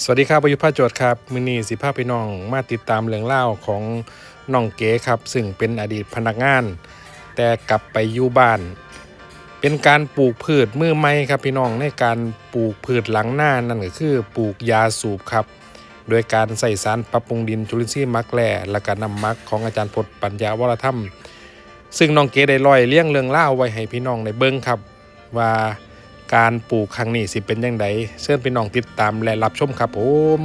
สวัสดีครับประยุทธ์พระโจทย์ครับมินีสิภาพพี่น้องมาติดตามเรื่องเล่าของน้องเก๋ครับ ซึ่งเป็นอดีตพนักงาน แต่กลับไปอยู่บ้าน เป็นการปลูกพืชมือใหม่ครับพี่น้องในการปลูกพืชหลังหน้านั่นก็คือปลูกยาสูบครับ โดยการใส่สารปรับปรุงดินจุลินทรีย์มักแร่และก็นำมักของอาจารย์พจน์ปัญญาวรธรรม ซึ่งน้องเก๋ได้ลอยเลี้ยงเรื่องเล่าไว้ให้พี่น้องในเบิ้งครับว่า การปลูกครั้งนี้สิเป็นยังไงเชิญพี่น้องติดตามและรับชมครับผม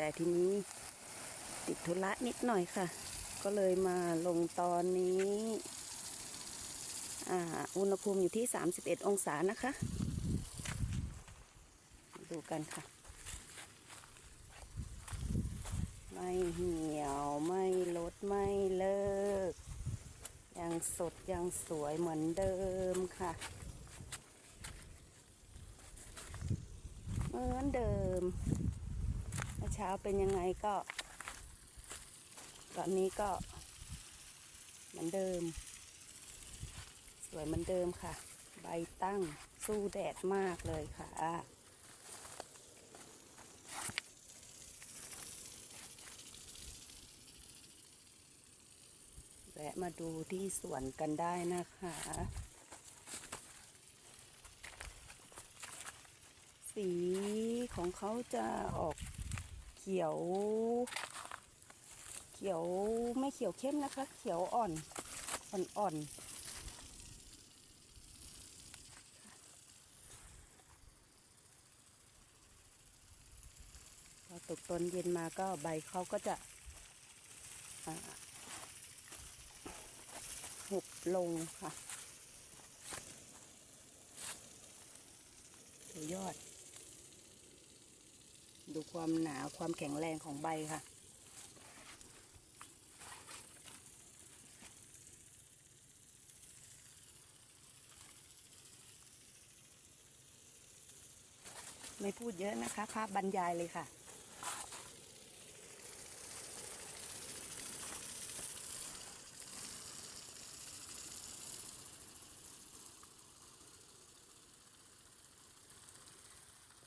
แต่ทีนี้ติดธุระนิดหน่อยค่ะ ก็เลยมาลงตอนนี้อ่าอุณหภูมิอยู่ที่ 31 องศานะคะ ดูกันค่ะ ไม่เหี่ยวไม่ลดไม่เลิก ยังสดยังสวยเหมือนเดิมค่ะ เหมือนเดิม เช้าเป็นยังไงก็ ตอนนี้ก็เหมือนเดิม สวยเหมือนเดิมค่ะ ใบตั้งสู้แดดมากเลยค่ะแวะมาดูที่สวนกันได้นะคะ สีของเขาจะออก ขียว เขียวไม่เขียวเข้มนะคะ เขียวอ่อน อ่อนๆพอตกตอนเย็นมาก็ใบเขาก็จะหุบลงค่ะดูยอด ดูความหนาความแข็งแรงของใบค่ะ ไม่พูดเยอะนะคะภาพบรรยายเลยค่ะ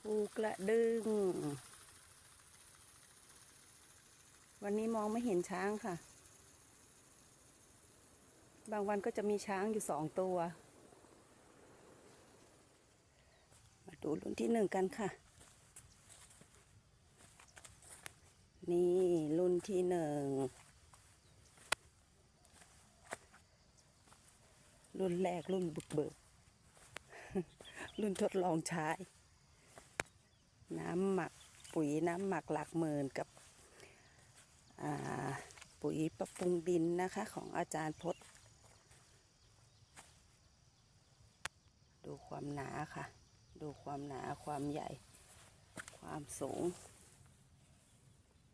ภูกระดึง วันนี้มองไม่เห็นช้างค่ะ บางวันก็จะมีช้างอยู่สองตัว มาดูรุ่นที่หนึ่งกันค่ะ นี่รุ่นที่หนึ่ง รุ่นแรกรุ่นบุกเบิก รุ่นทดลองใช้ น้ำหมักปุ๋ยน้ำหมักหลักหมื่นกับ ปุ๋ยปรับปรุงดินนะคะของอาจารย์พจน์ดูความหนาค่ะ ดูความหนาความใหญ่ ความสูง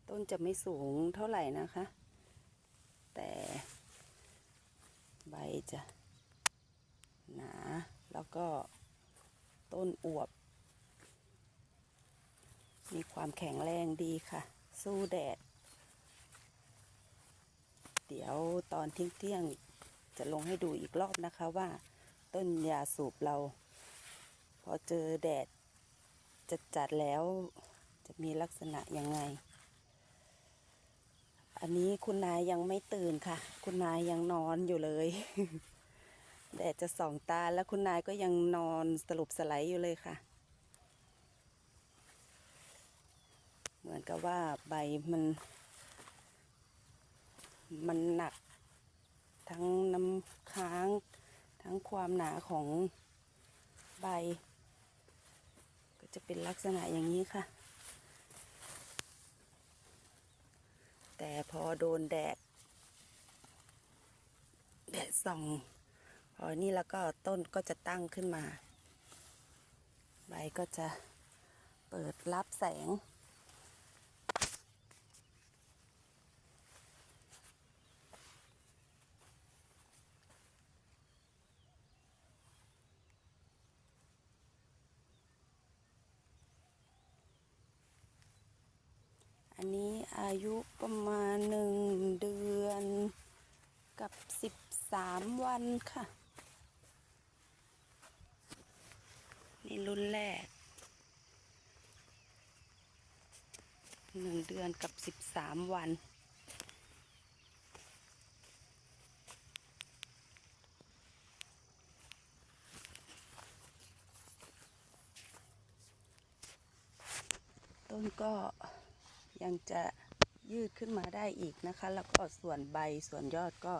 ต้นจะไม่สูงเท่าไหร่นะคะ แต่ใบจะหนาแล้วก็ต้นอวบ มีความแข็งแรงดีค่ะ สู้แดด เดี๋ยวตอนเที่ยงๆจะลงให้ดูอีกรอบนะคะว่า ต้นยาสูบเรา พอเจอแดดจัดจัดๆแล้ว จะมีลักษณะยังไง อันนี้คุณนายยังไม่ตื่นค่ะ คุณนายยังนอนอยู่เลย แดดจะส่องตาแล้วคุณนายก็ยังนอนสลบสไลด์อยู่เลยค่ะเหมือนกับว่าใบมัน มันหนัก ทั้งน้ำค้าง ทั้งความหนาของใบ ก็จะเป็นลักษณะอย่างนี้ค่ะ แต่พอโดนแดด แดดส่อง พอนี่แล้วก็ต้นก็จะตั้งขึ้นมา ใบก็จะเปิดรับแสง อายุประมาณหนึ่งเดือนกับสิบสามวันค่ะ นี่รุ่นแรกหนึ่งเดือนกับสิบสามวันต้นก็ยังจะ ยืดขึ้นมาได้อีกนะคะ แล้วก็ส่วนใบส่วนยอดก็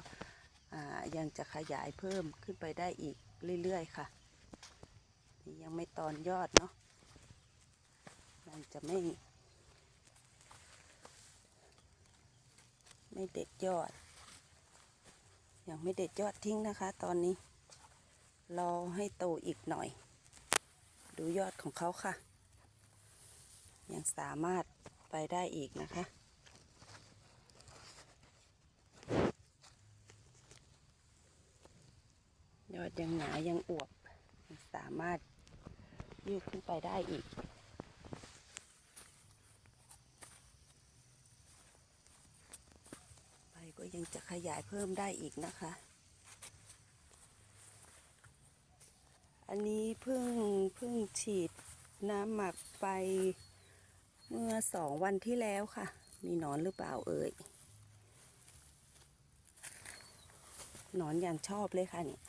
ยังจะขยายเพิ่มขึ้นไปได้อีกเรื่อยๆค่ะนี่ยังไม่ตอนยอดเนาะมันจะไม่ ไม่เด็ดยอด ยังไม่เด็ดยอดทิ้งนะคะ ตอนนี้รอให้โตอีกหน่อย ดูยอดของเขาค่ะ ยังสามารถไปได้อีกนะคะ ยังหนายังอวบ สามารถยืดขึ้นไปได้อีก ใบก็ยังจะขยายเพิ่มได้อีกนะคะ อันนี้เพิ่งเพิ่งฉีดน้ำหมักไปเมื่อสองวันที่แล้วค่ะ มีหนอนหรือเปล่าเอ่ยหนอนอย่างชอบเลยค่ะเนี่ย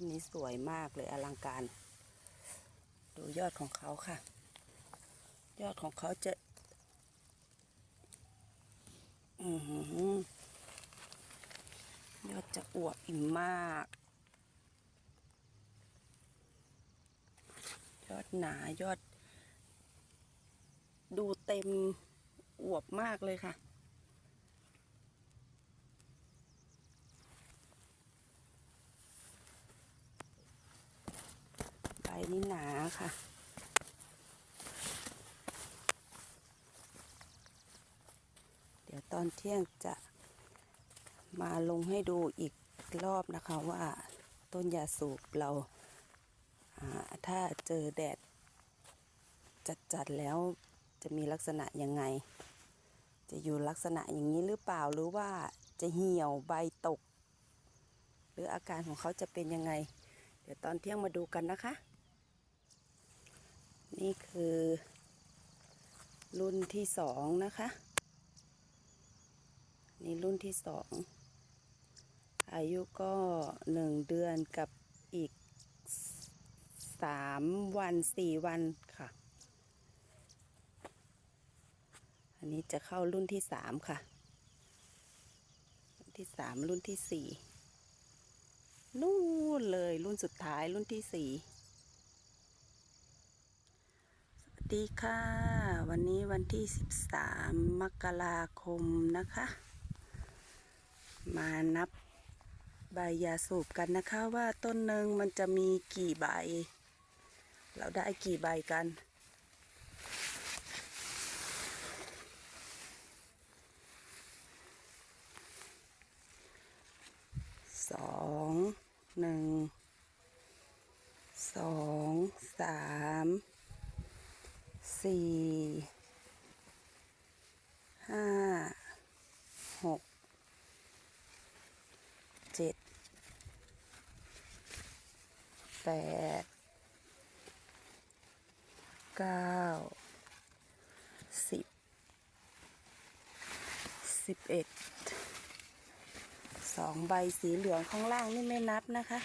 นนี้สวยมากเลยอลังการ ดูยอดของเขาค่ะ ยอดของเขาจะอือหือยอดจะอวบอิ่มมาก ยอดหนายอด ดูเต็มอวบมากเลยค่ะ นี่หนาค่ะ เดี๋ยวตอนเที่ยงจะมาลงให้ดูอีกรอบนะคะว่าต้นยาสูบเราอ่าถ้าเจอแดด จัดๆแล้วจะมีลักษณะยังไง จะอยู่ลักษณะอย่างนี้หรือเปล่าหรือว่าจะเหี่ยวใบตก หรืออาการของเขาจะเป็นยังไง เดี๋ยวตอนเที่ยงมาดูกันนะคะ นี่คือ รุ่นที่สองนะคะ นี่รุ่นที่สอง อายุก็หนึ่งเดือนกับอีกสามวันสี่วันค่ะ อันนี้จะเข้ารุ่นที่สามค่ะ รุ่นที่สามรุ่นที่สี่นู่นเลยรุ่นสุดท้ายรุ่นที่สี่ สวัส ดีค่ะ วันนี้วันที่ 13 มกราคมนะคะ มานับใบยาสูบกันนะคะว่าต้นหนึ่งมันจะมีกี่ใบ เราได้กี่ใบกัน สองหนึ่ง สอง สาม สี่ห้าหกเจ็ดแปดเก้าสิบสิบเอ็ดสองใบสีเหลืองข้างล่างนี่ไม่นับนะคะ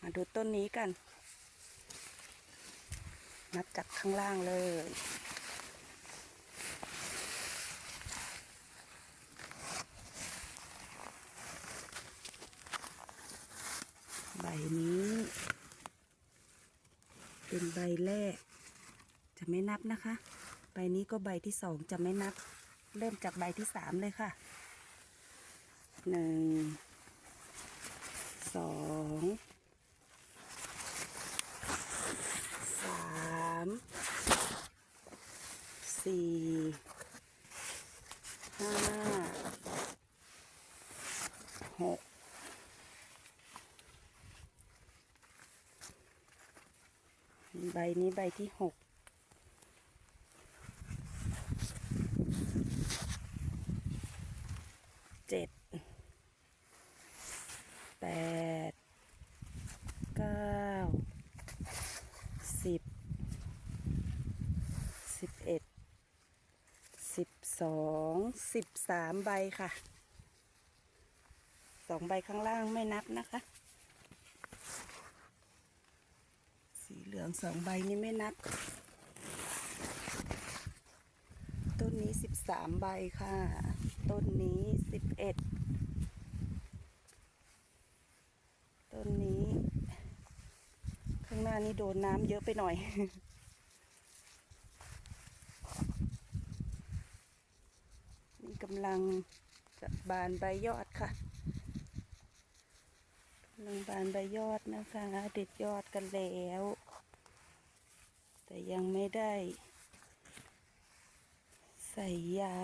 มา ดูต้นนี้กัน นับจากข้างล่างเลย ใบนี้ เป็นใบแรก จะไม่นับนะคะ ใบนี้ก็ใบที่สองจะไม่นับ เริ่มจากใบที่สามเลยค่ะ หนึ่ง สองามสี่ห้าหกใบนี้ใบที่หก สองสิบสามใบค่ะสองใบข้างล่างไม่นับนะคะ สีเหลืองสองใบนี้ไม่นับ ต้นนี้สิบสามใบค่ะ ต้นนี้สิบเอ็ดต้นนี้ ข้างหน้านี้โดนน้ำเยอะไปหน่อย นี่กำลังจะบานใบยอดค่ะกำลังบานใบยอดนะคะเด็ดยอดกันแล้ว แต่ยังไม่ได้ ใส่ยา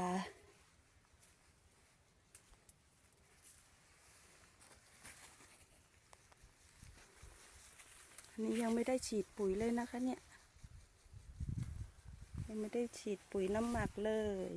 อันนี้ยังไม่ได้ฉีดปุ๋ยเลยนะคะเนี่ย ยังไม่ได้ฉีดปุ๋ยน้ำหมักเลย